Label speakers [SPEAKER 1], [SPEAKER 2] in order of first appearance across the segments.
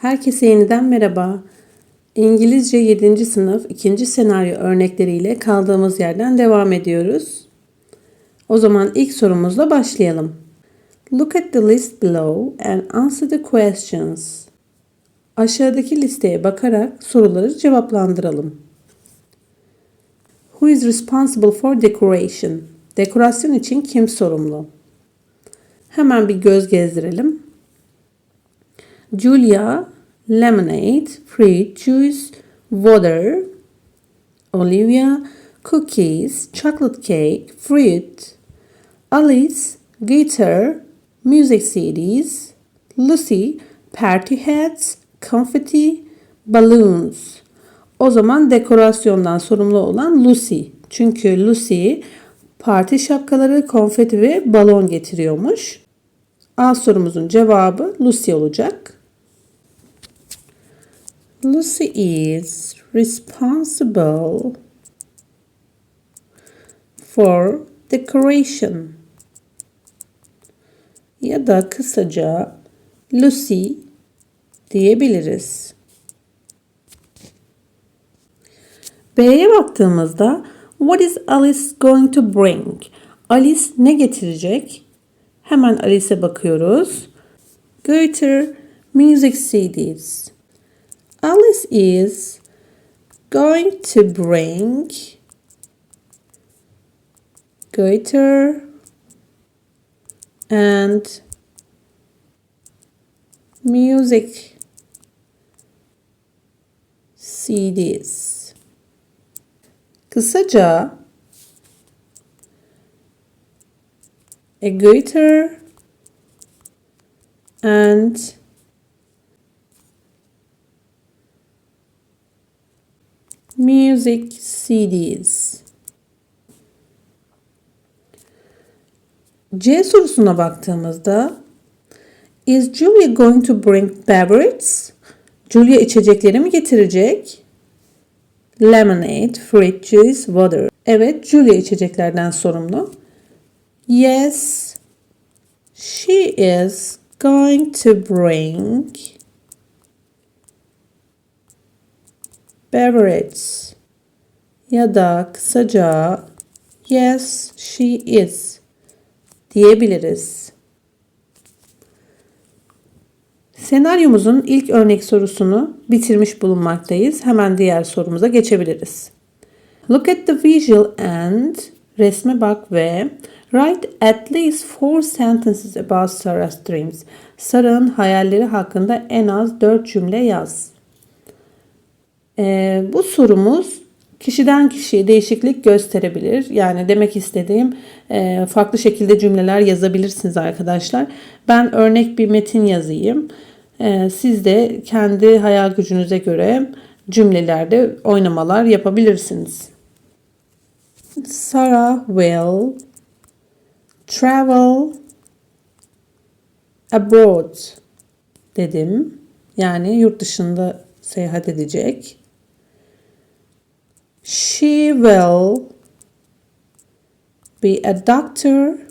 [SPEAKER 1] Herkese yeniden merhaba. İngilizce 7. sınıf 2. senaryo örnekleriyle kaldığımız yerden devam ediyoruz. O zaman ilk sorumuzla başlayalım. Look at the list below and answer the questions. Aşağıdaki listeye bakarak soruları cevaplandıralım. Who is responsible for decoration? Dekorasyon için kim sorumlu? Hemen bir göz gezdirelim. Julia, lemonade, fruit juice, water. Olivia, cookies, chocolate cake, fruit. Alice, guitar, music CDs. Lucy, party hats, confetti, balloons. O zaman dekorasyondan sorumlu olan Lucy. Çünkü Lucy parti şapkaları, konfeti ve balon getiriyormuş. A sorumuzun cevabı Lucy olacak. Lucy is responsible for decoration. Ya da kısaca Lucy diyebiliriz. B'ye baktığımızda What is Alice going to bring? Alice ne getirecek? Hemen Alice'e bakıyoruz. Guitar, music CDs. Alice is going to bring guitar and music CDs. Kısaca a guitar and music CDs. C sorusuna baktığımızda Is Julia going to bring beverages? Julia içecekleri mi getirecek? Lemonade, fruit juice, water. Evet, Julia içeceklerden sorumlu. Yes, she is going to bring beverage ya da kısaca yes she is diyebiliriz. Senaryomuzun ilk örnek sorusunu bitirmiş bulunmaktayız. Hemen diğer sorumuza geçebiliriz. Look at the visual and resme bak ve write at least four sentences about Sarah's dreams. Sarah'ın hayalleri hakkında en az dört cümle yaz. Ee, bu sorumuz kişiden kişiye değişiklik gösterebilir. Yani demek istediğim e, farklı şekilde cümleler yazabilirsiniz arkadaşlar. Ben örnek bir metin yazayım. E, siz de kendi hayal gücünüze göre cümlelerde oynamalar yapabilirsiniz. Sarah will travel abroad dedim. Yani yurt dışında seyahat edecek. She will be a doctor.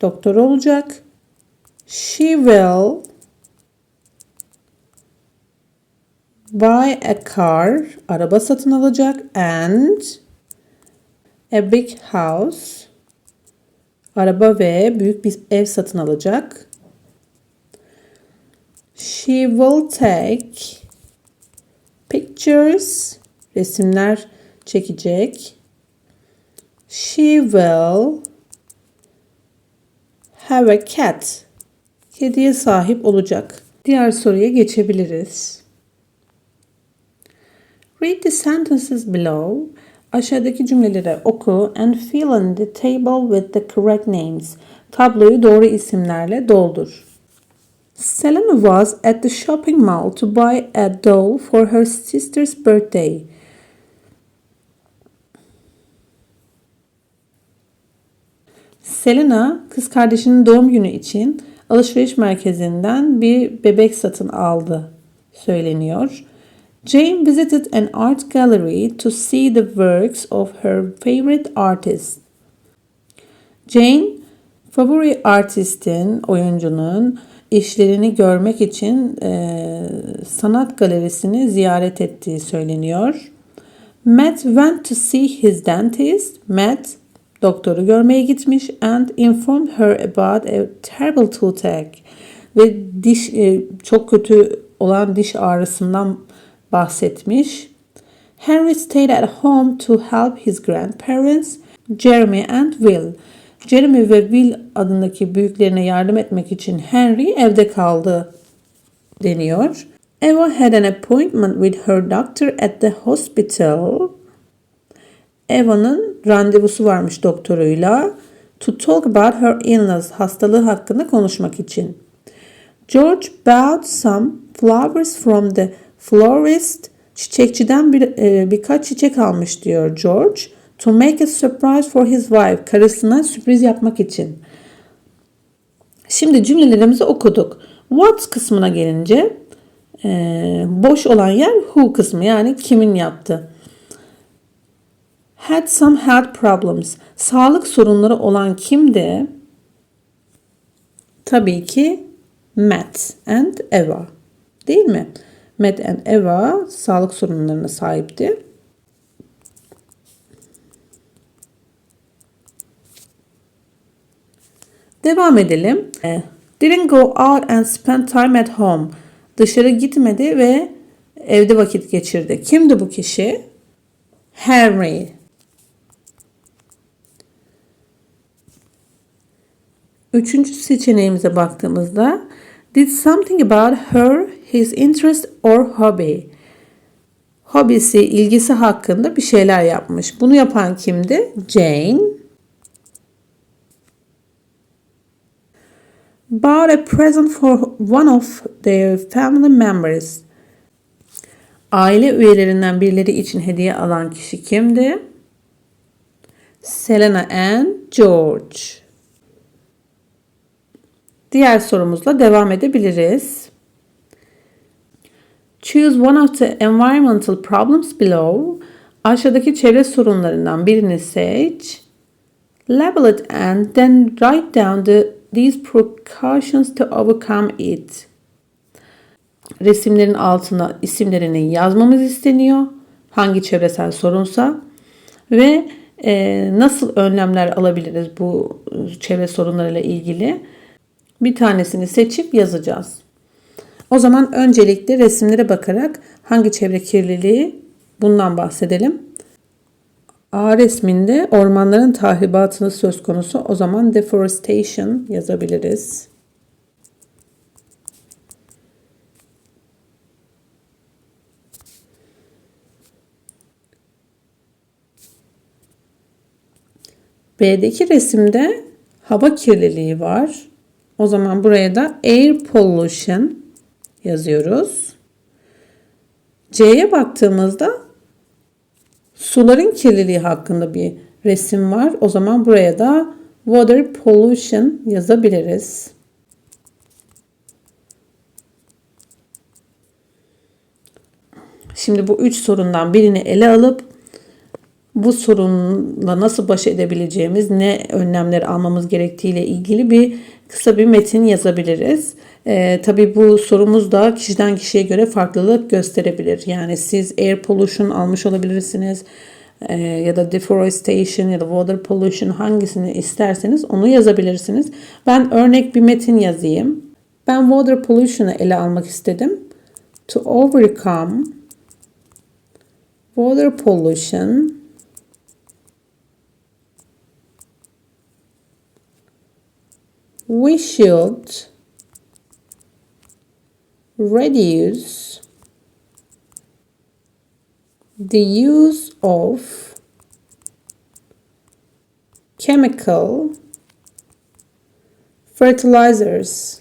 [SPEAKER 1] Doktor olacak. She will buy a car. Araba satın alacak. And a big house. Araba ve büyük bir ev satın alacak. She will take pictures. Resimler çekecek. She will have a cat. Kediye sahip olacak. Diğer soruya geçebiliriz. Read the sentences below. Aşağıdaki cümleleri oku and fill in the table with the correct names. Tabloyu doğru isimlerle doldur. Selena was at the shopping mall to buy a doll for her sister's birthday. Selena kız kardeşinin doğum günü için alışveriş merkezinden bir bebek satın aldı söyleniyor. Jane visited an art gallery to see the works of her favorite artist. Jane Favori artistin, oyuncunun işlerini görmek için e, sanat galerisini ziyaret ettiği söyleniyor. Matt went to see his dentist. Matt doktoru görmeye gitmiş and informed her about a terrible toothache ve diş e, çok kötü olan diş ağrısından bahsetmiş. Henry stayed at home to help his grandparents, Jeremy and Will. Jeremy ve Will adındaki büyüklerine yardım etmek için Henry evde kaldı deniyor. Eva had an appointment with her doctor at the hospital. Eva'nın randevusu varmış doktoruyla. To talk about her illness, hastalığı hakkında konuşmak için. George bought some flowers from the florist. Çiçekçiden bir, e, birkaç çiçek almış diyor George. To make a surprise for his wife. Karısına sürpriz yapmak için. Şimdi cümlelerimizi okuduk. What kısmına gelince e, boş olan yer who kısmı yani kimin yaptı. Had some health problems. Sağlık sorunları olan kimdi? Tabii ki Matt and Eva. Değil mi? Matt and Eva sağlık sorunlarına sahipti. Devam edelim. Didn't go out and spend time at home. Dışarı gitmedi ve evde vakit geçirdi. Kimdi bu kişi? Henry. Üçüncü seçeneğimize baktığımızda did something about her, his interest or hobby. Hobisi, ilgisi hakkında bir şeyler yapmış. Bunu yapan kimdi? Jane. Bought a present for one of their family members. Aile üyelerinden birileri için hediye alan kişi kimdi? Selena and George. Diğer sorumuzla devam edebiliriz. Choose one of the environmental problems below. Aşağıdaki çevre sorunlarından birini seç. Label it and then write down the, these precautions to overcome it. Resimlerin altına isimlerini yazmamız isteniyor. Hangi çevresel sorunsa ve e, nasıl önlemler alabiliriz bu çevre sorunlarıyla ilgili bir tanesini seçip yazacağız. O zaman öncelikle resimlere bakarak hangi çevre kirliliği bundan bahsedelim. A resminde ormanların tahribatını söz konusu. O zaman deforestation yazabiliriz. B'deki resimde hava kirliliği var. O zaman buraya da air pollution yazıyoruz. C'ye baktığımızda suların kirliliği hakkında bir resim var. O zaman buraya da water pollution yazabiliriz. Şimdi bu üç sorundan birini ele alıp bu sorunla nasıl baş edebileceğimiz, ne önlemler almamız gerektiği ile ilgili bir kısa bir metin yazabiliriz. Ee, tabii bu sorumuz da kişiden kişiye göre farklılık gösterebilir. Yani siz air pollution almış olabilirsiniz ee, ya da deforestation ya da water pollution hangisini isterseniz onu yazabilirsiniz. Ben örnek bir metin yazayım. Ben water pollution'ı ele almak istedim. To overcome water pollution we should reduce the use of chemical fertilizers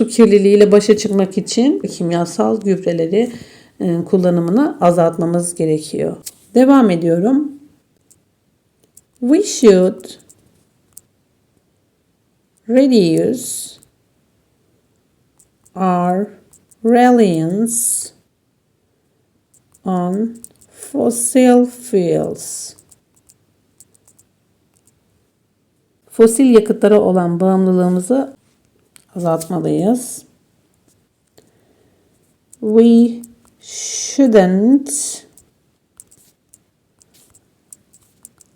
[SPEAKER 1] su kirliliğiyle başa çıkmak için kimyasal gübreleri e, kullanımını azaltmamız gerekiyor. Devam ediyorum. we should reduce our reliance on fossil fuels. Fosil yakıtlara olan bağımlılığımızı azaltmalıyız. We shouldn't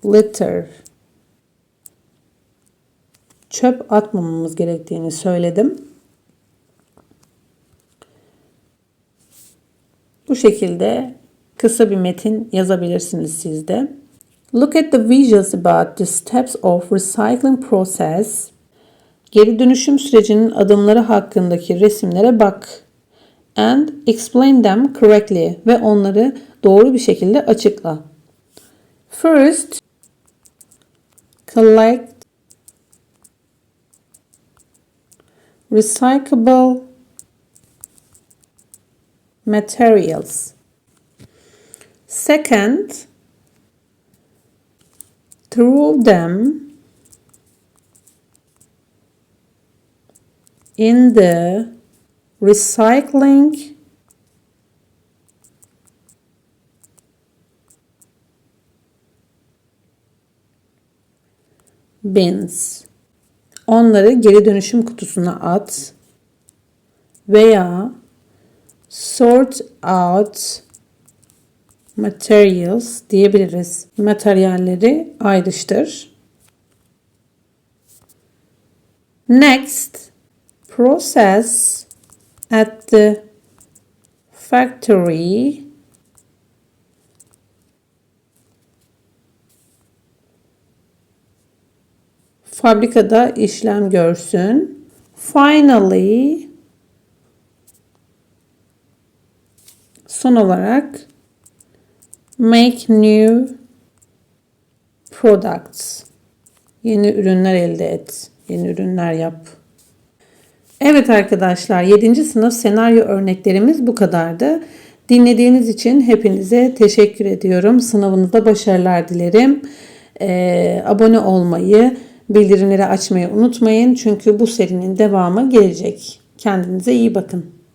[SPEAKER 1] litter Çöp atmamamız gerektiğini söyledim. Bu şekilde kısa bir metin yazabilirsiniz siz de. Look at the visuals about the steps of recycling process. Geri dönüşüm sürecinin adımları hakkındaki resimlere bak. And explain them correctly ve onları doğru bir şekilde açıkla. First, collect recyclable materials. Second, throw them in the recycling bins. Onları geri dönüşüm kutusuna at veya sort out materials diyebiliriz. Materyalleri ayrıştır. Next, process at the factory fabrikada işlem görsün. Finally son olarak make new products. Yeni ürünler elde et. Yeni ürünler yap. Evet arkadaşlar 7. sınıf senaryo örneklerimiz bu kadardı. Dinlediğiniz için hepinize teşekkür ediyorum. Sınavınızda başarılar dilerim. Ee, abone olmayı, bildirimleri açmayı unutmayın. Çünkü bu serinin devamı gelecek. Kendinize iyi bakın.